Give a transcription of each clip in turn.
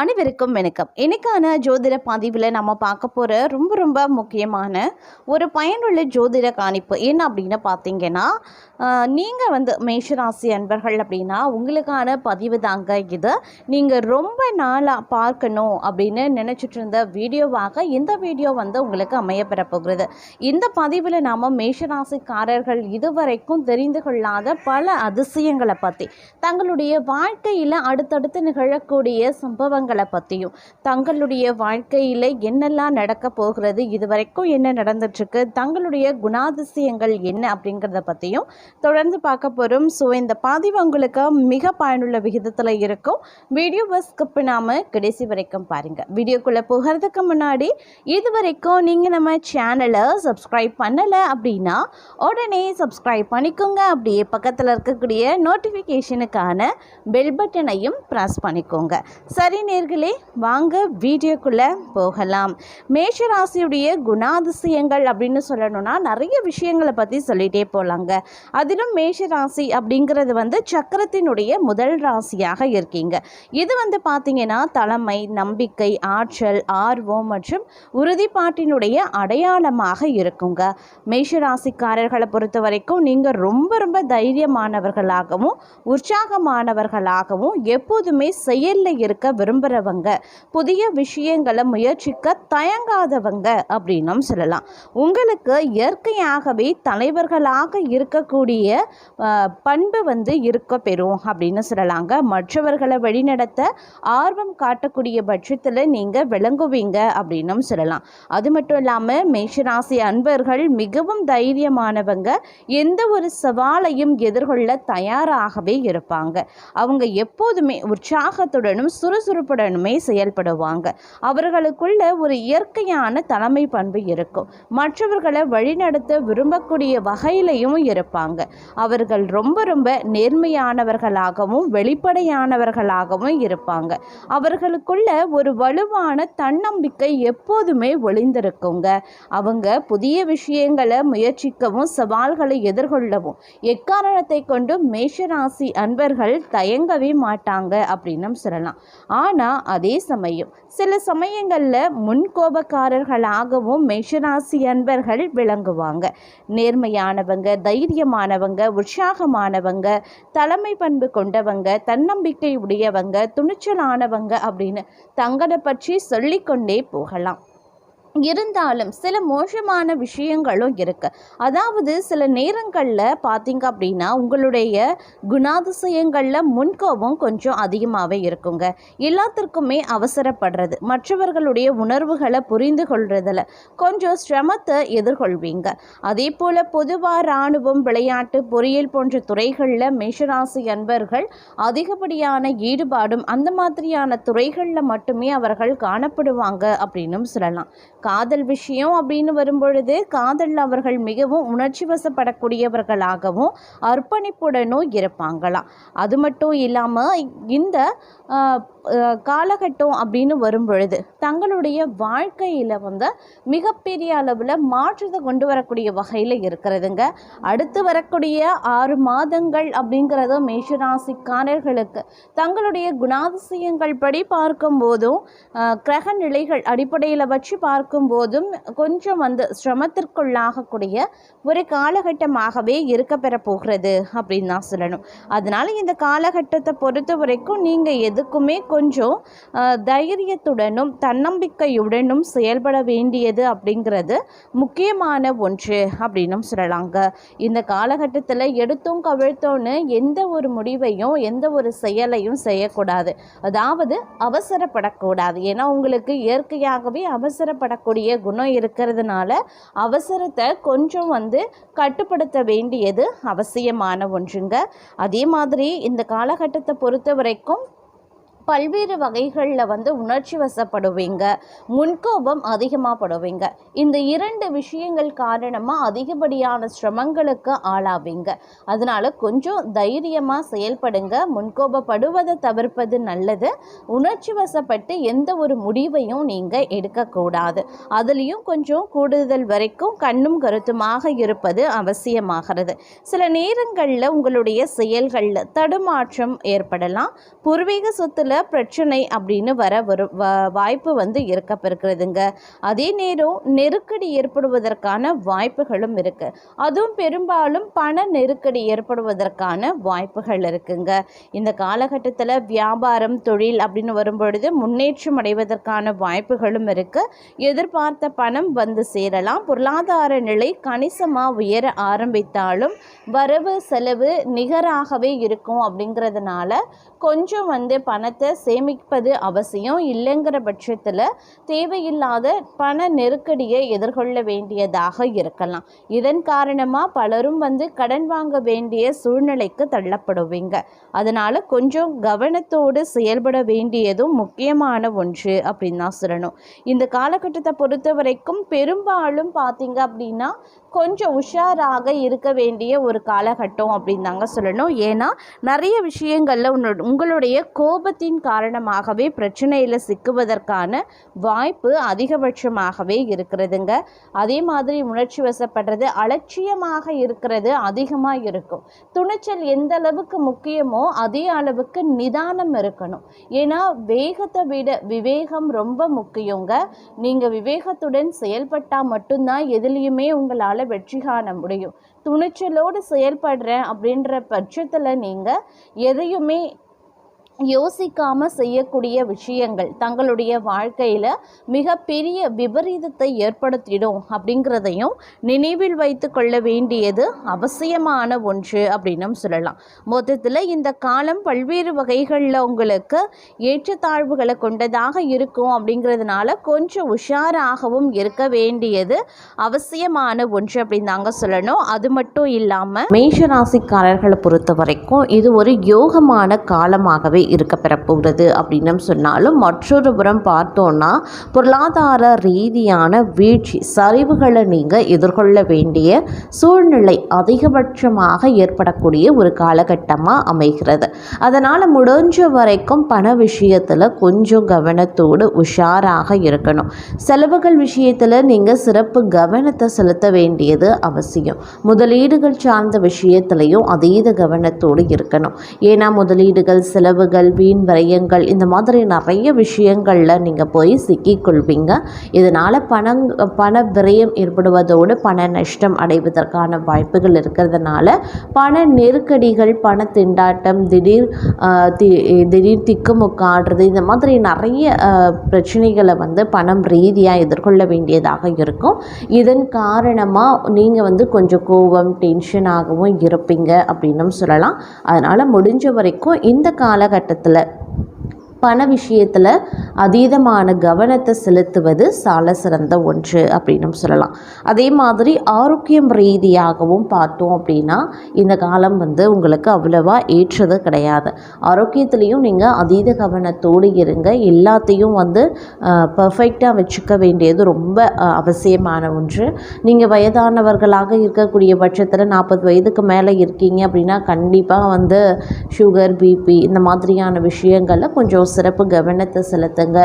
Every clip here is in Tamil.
அனைவருக்கும் வணக்கம். இன்னைக்கான ஜோதிட பதிவில் நம்ம பார்க்க போகிற ரொம்ப ரொம்ப முக்கியமான ஒரு பயனுள்ள ஜோதிட காணிப்பு என்ன அப்படின்னு பார்த்தீங்கன்னா நீங்கள் வந்து மேஷராசி அன்பர்கள் அப்படின்னா உங்களுக்கான பதிவு தாங்க இது. நீங்கள் ரொம்ப நாளாக பார்க்கணும் அப்படின்னு நினச்சிட்டு இருந்த வீடியோவாக இந்த வீடியோ வந்து உங்களுக்கு அமையப்பெற போகிறது. இந்த பதிவில் நாம் மேஷராசிக்காரர்கள் இதுவரைக்கும் தெரிந்து கொள்ளாத பல அதிசயங்களை பற்றி தங்களுடைய வாழ்க்கையில் அடுத்தடுத்து நிகழக்கூடிய சம்பவங்கள் பற்றியும் தங்களுடைய வாழ்க்கையில் என்னெல்லாம் நடக்க போகிறது இதுவரைக்கும் என்ன நடந்துட்டுருக்கு தங்களுடைய குணாதிசயங்கள் என்ன அப்படிங்கிறத பற்றியும் தொடர்ந்து பார்க்க போகிறோம் ஸோ இந்த பதிவு உங்களுக்கு மிக பயனுள்ள விகிதத்தில் இருக்கும். வீடியோவை ஸ்கிப் பண்ணாமல் கடைசி வரைக்கும் பாருங்கள் வீடியோக்குள்ளே போகிறதுக்கு முன்னாடி இது வரைக்கும் நீங்கள் நம்ம சேனலை சப்ஸ்கிரைப் பண்ணலை அப்படின்னா உடனே சப்ஸ்கிரைப் பண்ணிக்கோங்க. அப்படியே பக்கத்தில் இருக்கக்கூடிய நோட்டிஃபிகேஷனுக்கான பெல் பட்டனையும் ப்ரெஸ் பண்ணிக்கோங்க. சரி நேர்களே வாங்க வீடியோக்குள்ளே போகலாம். மேஷராசியுடைய குணாதிசயங்கள் அப்படின்னு சொல்லணும்னா நிறைய விஷயங்களை பற்றி சொல்லிகிட்டே போகலாங்க அதிலும் மேஷராசி அப்படிங்கிறது வந்து சக்கரத்தினுடைய முதல் ராசியாக இருக்கீங்க. இது வந்து பார்த்தீங்கன்னா தலைமை நம்பிக்கை ஆற்றல் ஆர்வம் மற்றும் உறுதிப்பாட்டினுடைய அடையாளமாக இருக்குங்க. மேஷராசிக்காரர்களை பொறுத்த வரைக்கும் நீங்கள் ரொம்ப ரொம்ப தைரியமானவர்களாகவும் உற்சாகமானவர்களாகவும் எப்போதுமே செயலில் இருக்க விரும்புகிறவங்க புதிய விஷயங்களை முயற்சிக்க தயங்காதவங்க அப்படின்னும் சொல்லலாம். உங்களுக்கு இயற்கையாகவே தலைவர்களாக இருக்கக்கூடிய பண்பு வந்து இருக்க பெறும் அப்படின்னு சொல்லலாங்க. மற்றவர்களை வழிநடத்த ஆர்வம் காட்டக்கூடிய பட்சத்தில் நீங்கள் விளங்குவீங்க அப்படின்னும் சொல்லலாம். அது மட்டும் இல்லாமல் மேஷராசி அன்பர்கள் மிகவும் தைரியமானவங்க எந்த ஒரு சவாலையும் எதிர்கொள்ள தயாராகவே இருப்பாங்க. அவங்க எப்போதுமே உற்சாகத்துடனும் சுறுசுறுப்பு சுறுசுறுப்புடனுமே செயல்படுவாங்க. அவர்களுக்குள்ள ஒரு இயற்கையான தலைமை பண்பு இருக்கும். மற்றவர்களை வழிநடத்த விரும்பக்கூடிய வகையிலையும் இருப்பாங்க. அவர்கள் ரொம்ப ரொம்ப நேர்மையானவர்களாகவும் வெளிப்படையானவர்களாகவும் இருப்பாங்க. அவர்களுக்குள்ள ஒரு வலுவான தன்னம்பிக்கை எப்போதுமே ஒளிந்திருக்குங்க. அவங்க புதிய விஷயங்களை முயற்சிக்கவும் சவால்களை எதிர்கொள்ளவும் எக்காரணத்தை கொண்டும் மேஷராசி அன்பர்கள் தயங்கவே மாட்டாங்க அப்படின்னும் சொல்லலாம். ஆனால் அதே சமயம். சில சமயங்களில் முன்கோபக்காரர்களாகவும் மேஷராசி அன்பர்கள் விளங்குவாங்க. நேர்மையானவங்க தைரியமானவங்க உற்சாகமானவங்க தலைமை பண்பு கொண்டவங்க தன்னம்பிக்கை உடையவங்க துணிச்சலானவங்க அப்படின்னு தங்களை பற்றி சொல்லிக்கொண்டே போகலாம். இருந்தாலும் சில மோசமான விஷயங்களும் இருக்குது அதாவது சில நேரங்களில் பார்த்தீங்க அப்படின்னா உங்களுடைய குணாதிசயங்களில் முன்கோபம் கொஞ்சம் அதிகமாகவே இருக்குங்க. எல்லாத்திற்குமே அவசரப்படுறது. மற்றவர்களுடைய உணர்வுகளை புரிந்து கொள்றதில் கொஞ்சம் சிரமத்தை எதிர்கொள்வீங்க. அதே போல் பொதுவாக இராணுவம் விளையாட்டு பொறியியல் போன்ற துறைகளில் மேஷராசி அன்பர்கள் அதிகப்படியான ஈடுபாடும் அந்த மாதிரியான துறைகளில் மட்டுமே அவர்கள் காணப்படுவாங்க அப்படின்னும் சொல்லலாம். காதல் விஷயம் அப்படின்னு வரும்பொழுது காதல் அவர்கள் மிகவும் உணர்ச்சி வசப்படக்கூடியவர்களாகவும் அர்ப்பணிப்புடனும் இருப்பாங்களாம். அது மட்டும் இல்லாமல் இந்த காலகட்டம் அப்படின்னு வரும்பொழுது தங்களுடைய வாழ்க்கையில் வந்து மிகப்பெரிய அளவில் மாற்றத்தை கொண்டு வரக்கூடிய வகையில் இருக்கிறதுங்க. அடுத்து வரக்கூடிய ஆறு மாதங்கள் அப்படிங்கிறது மேஷராசிக்காரர்களுக்கு தங்களுடைய குணாதிசயங்கள் படி பார்க்கும்போதும் கிரக நிலைகள் அடிப்படையில் வச்சு பார்க்க பார்க்கும்போதும் கொஞ்சம் வந்து சிரமத்திற்குள்ளாகக்கூடிய ஒரு காலகட்டமாகவே இருக்க பெற போகிறது அப்படின்னு தான் சொல்லணும். அதனால் இந்த காலகட்டத்தை பொறுத்த வரைக்கும் நீங்கள் எதுக்குமே கொஞ்சம் தைரியத்துடனும் தன்னம்பிக்கையுடனும் செயல்பட வேண்டியது அப்படிங்கிறது முக்கியமான ஒன்று அப்படின்னும் சொல்லலாங்க. இந்த காலகட்டத்தில் எடுத்தும் கவிழ்த்தோன்னு எந்த ஒரு முடிவையும் எந்த ஒரு செயலையும் செய்யக்கூடாது. அதாவது அவசரப்படக்கூடாது. ஏன்னா உங்களுக்கு இயற்கையாகவே அவசரப்பட வரக்கூடிய குணம் இருக்கிறதுனால அவசரத்தை கொஞ்சம் வந்து கட்டுப்படுத்த வேண்டியது அவசியமான ஒன்றுங்க. அதே மாதிரி இந்த காலகட்டத்தை பொறுத்த வரைக்கும் பல்வேறு வகைகளில் வந்து உணர்ச்சி வசப்படுவீங்க முன்கோபம் அதிகமாக படுவீங்க இந்த இரண்டு விஷயங்கள் காரணமாக அதிகப்படியான சிரமங்களுக்கு ஆளாவீங்க. அதனால் கொஞ்சம் தைரியமாக செயல்படுங்க. முன்கோபப்படுவதை தவிர்ப்பது நல்லது. உணர்ச்சி வசப்பட்டு எந்த ஒரு முடிவையும் நீங்கள் எடுக்கக்கூடாது. அதுலேயும் கொஞ்சம் கூடுதல் வரைக்கும் கண்ணும் கருத்துமாக இருப்பது அவசியமாகிறது. சில நேரங்களில் உங்களுடைய செயல்களில் தடுமாற்றம் ஏற்படலாம். பூர்வீக சொத்துல காலகட்டத்தில் பிரச்சனை அப்படின்னு வர வரும் வ- வாய்ப்பு வந்து இருக்கப்பெருக்கிறதுங்க. அதே நேரம் நெருக்கடி ஏற்படுவதற்கான வாய்ப்புகளும் இருக்கு. அதுவும் பெரும்பாலும் பண நெருக்கடி ஏற்படுவதற்கான வாய்ப்புகள் இருக்குங்க. இந்த காலகட்டத்தில் வியாபாரம் தொழில் அப்படின்னு வரும்பொழுது முன்னேற்றம் அடைவதற்கான வாய்ப்புகளும் இருக்கு. எதிர்பார்த்த பணம் வந்து சேரலாம். பொருளாதார நிலை கணிசமாக உயர ஆரம்பித்தாலும் வரவு செலவு நிகராகவே இருக்கும் அப்படிங்கிறதுனால கொஞ்சம் வந்து பணத்தை சேமிப்பது அவசியம். இல்லைங்கிற பட்சத்தில் தேவையில்லாத பண நெருக்கடியை எதிர்கொள்ள வேண்டியதாக இருக்கலாம். இதன் காரணமாக பலரும் வந்து கடன் வாங்க வேண்டிய சூழ்நிலைக்கு தள்ளப்படுவீங்க. அதனால் கொஞ்சம் கவனத்தோடு செயல்பட வேண்டியதும் முக்கியமான ஒன்று அப்படின்னு தான் சொல்லணும். இந்த காலகட்டத்தை பொறுத்த வரைக்கும் பெரும்பாலும் பார்த்தீங்க அப்படின்னா கொஞ்சம் உஷாராக இருக்க வேண்டிய ஒரு காலகட்டம் அப்படின்னு தாங்க சொல்லணும். ஏன்னா நிறைய விஷயங்களில் உன்னோட உங்களுடைய கோபத்தின் காரணமாகவே பிரச்சனையில் சிக்குவதற்கான வாய்ப்பு அதிகபட்சமாகவே இருக்கிறதுங்க. அதே மாதிரி உணர்ச்சி வசப்படுறது அலட்சியமாக இருக்கிறது அதிகமாக இருக்கும். துணிச்சல் எந்த அளவுக்கு முக்கியமோ அதே அளவுக்கு நிதானம் இருக்கணும். ஏன்னா வேகத்தை விட விவேகம் ரொம்ப முக்கியங்க. நீங்கள் விவேகத்துடன் செயல்பட்டால் மட்டும்தான் எதுலேயுமே உங்களால் வெற்றி காண முடியும். துணிச்சலோடு செயல்படுறேன் அப்படின்ற பட்சத்தில் நீங்கள் எதையுமே யோசிக்காம செய்யக்கூடிய விஷயங்கள் தங்களுடைய வாழ்க்கையில் மிகப்பெரிய விபரீதத்தை ஏற்படுத்திடும் அப்படிங்கிறதையும் நினைவில் வைத்து கொள்ள வேண்டியது அவசியமான ஒன்று அப்படின்னும் சொல்லலாம். மொத்தத்தில் இந்த காலம் பல்வேறு வகைகளில் உங்களுக்கு ஏற்றத்தாழ்வுகளை கொண்டதாக இருக்கும் அப்படிங்கிறதுனால கொஞ்சம் உஷாராகவும் இருக்க வேண்டியது அவசியமான ஒன்று அப்படின்னு தாங்க சொல்லணும். அது மட்டும் இல்லாமல் மேஷராசிக்காரர்களை பொறுத்த வரைக்கும் இது ஒரு யோகமான காலமாகவே இருக்க பெறப்போகிறது அப்படின்னு சொன்னாலும் மற்றொரு புறம் பார்த்தோன்னா பொருளாதார ரீதியான வீழ்ச்சி சரிவுகளை நீங்கள் எதிர்கொள்ள வேண்டிய சூழ்நிலை அதிகபட்சமாக ஏற்படக்கூடிய ஒரு காலகட்டமாக அமைகிறது. அதனால் முடிஞ்ச வரைக்கும் பண விஷயத்தில் கொஞ்சம் கவனத்தோடு உஷாராக இருக்கணும். செலவுகள் விஷயத்தில் நீங்கள் சிறப்பு கவனத்தை செலுத்த வேண்டியது அவசியம். முதலீடுகள் சார்ந்த விஷயத்திலையும் அதீத கவனத்தோடு இருக்கணும். ஏன்னா முதலீடுகள் செலவு செலவுகள் வீண் விரயங்கள் இந்த மாதிரி நிறைய விஷயங்களில் நீங்கள் போய் சிக்கிக்கொள்வீங்க. இதனால் பணங் பண விரயம் ஏற்படுவதோடு பண நஷ்டம் அடைவதற்கான வாய்ப்புகள் இருக்கிறதுனால பண நெருக்கடிகள் பண திண்டாட்டம் திடீர் திடீர் திக்குமுக்காடுறது இந்த மாதிரி நிறைய பிரச்சனைகளை வந்து பணம் ரீதியாக எதிர்கொள்ள வேண்டியதாக இருக்கும். இதன் காரணமாக நீங்கள் வந்து கொஞ்சம் கோபம் டென்ஷனாகவும் இருப்பீங்க அப்படின்னும் சொல்லலாம். அதனால் முடிஞ்ச வரைக்கும் இந்த காலகட்டம் காலகட்டத்தில். பண விஷயத்தில் அதீதமான கவனத்தை செலுத்துவது சால சிறந்த ஒன்று அப்படின்னும் சொல்லலாம். அதே மாதிரி ஆரோக்கியம் ரீதியாகவும் பார்த்தோம் அப்படின்னா இந்த காலம் வந்து உங்களுக்கு அவ்வளவா ஏற்றது கிடையாது. ஆரோக்கியத்துலேயும் நீங்கள் அதீத கவனத்தோடு இருங்க. எல்லாத்தையும் வந்து பர்ஃபெக்டாக வச்சுக்க வேண்டியது ரொம்ப அவசியமான ஒன்று. நீங்கள் வயதானவர்களாக இருக்கக்கூடிய பட்சத்தில் நாற்பது வயதுக்கு மேலே இருக்கீங்க அப்படின்னா கண்டிப்பாக வந்து சுகர் பிபி இந்த மாதிரியான விஷயங்களில் கொஞ்சம் சிறப்பு கவனத்தை செலுத்துங்க.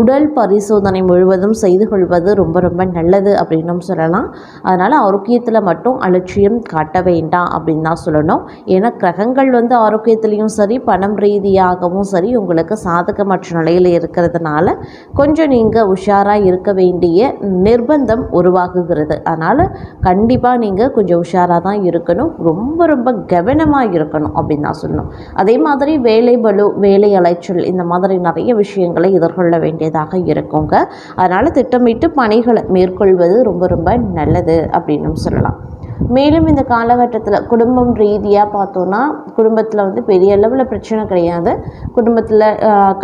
உடல் பரிசோதனை முழுவதும் செய்து கொள்வது ரொம்ப ரொம்ப நல்லது அப்படின்னும் சொல்லலாம். அதனால் ஆரோக்கியத்தில் மட்டும் அலட்சியம் காட்ட வேண்டாம் அப்படின்னு தான் சொல்லணும். ஏன்னா கிரகங்கள் வந்து ஆரோக்கியத்துலேயும் சரி பணம் ரீதியாகவும் சரி உங்களுக்கு சாதகமற்ற நிலையில் இருக்கிறதுனால கொஞ்சம் நீங்கள் உஷாராக இருக்க வேண்டிய நிர்பந்தம் உருவாகுகிறது. அதனால் கண்டிப்பாக நீங்கள் கொஞ்சம் உஷாராக தான் இருக்கணும். ரொம்ப ரொம்ப கவனமாக இருக்கணும் அப்படின்னு தான் சொல்லணும். அதே மாதிரி வேலை பலு வேலை அலைச்சல் இந்த மாதிரி நிறைய விஷயங்களை எதிர்கொள்ள வேண்டியதாக இருக்குங்க. அதனால் திட்டமிட்டு பணிகளை மேற்கொள்வது ரொம்ப ரொம்ப நல்லது அப்படின்னு சொல்லலாம். மேலும் இந்த காலகட்டத்தில் குடும்பம் ரீதியாக பார்த்தோன்னா குடும்பத்தில் வந்து பெரிய அளவில் பிரச்சனை கிடையாது. குடும்பத்தில்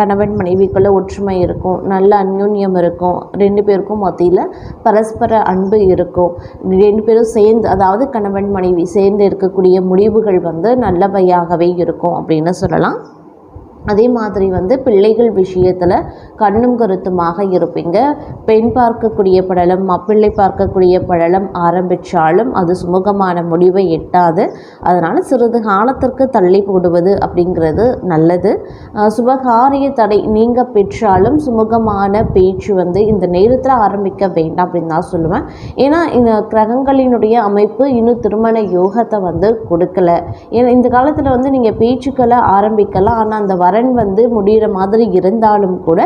கணவன் மனைவிக்குள்ளே ஒற்றுமை இருக்கும் நல்ல அந்யோன்யம் இருக்கும். ரெண்டு பேருக்கும் மத்தியில் பரஸ்பர அன்பு இருக்கும். ரெண்டு பேரும் சேர்ந்து அதாவது கணவன் மனைவி சேர்ந்து இருக்கக்கூடிய முடிவுகள் வந்து நல்லவையாகவே இருக்கும் அப்படின்னு சொல்லலாம். அதே மாதிரி வந்து பிள்ளைகள் விஷயத்தில் கண்ணும் கருத்துமாக இருப்பீங்க. பெண் பார்க்கக்கூடிய படலம் மாப்பிள்ளை பார்க்கக்கூடிய படலம் ஆரம்பித்தாலும் அது சுமூகமான முடிவை எட்டாது. அதனால் சிறிது காலத்திற்கு தள்ளி போடுவது அப்படிங்கிறது நல்லது. சுபகாரிய தடை நீங்கள் பெற்றாலும் சுமூகமான பேச்சு வந்து இந்த நேரத்தில் ஆரம்பிக்க வேண்டாம் அப்படின்னு தான் சொல்லுவேன். ஏன்னா இந்த கிரகங்களினுடைய அமைப்பு இன்னும் திருமண யோகத்தை வந்து கொடுக்கல. ஏன்னா இந்த காலத்தில் வந்து நீங்கள் பேச்சுக்களை ஆரம்பிக்கலாம். ஆனால் அந்த வரன் வந்து முடிகிற மாதிரி இருந்தாலும் கூட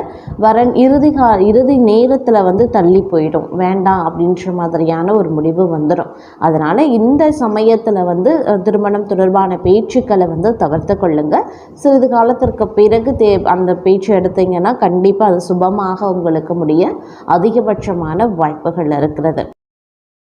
வரன் இறுதி கா இறுதி நேரத்தில் வந்து தள்ளி போயிடும். வேண்டாம் அப்படின்ற மாதிரியான ஒரு முடிவு வந்துடும் அதனால் இந்த சமயத்தில் வந்து திருமணம் தொடர்பான பேச்சுக்களை வந்து தவிர்த்து கொள்ளுங்கள் சிறிது காலத்திற்கு பிறகு தே அந்த பேச்சு எடுத்தீங்கன்னா கண்டிப்பாக அது சுபமாக உங்களுக்கு முடிய அதிகபட்சமான வாய்ப்புகள் இருக்கிறது.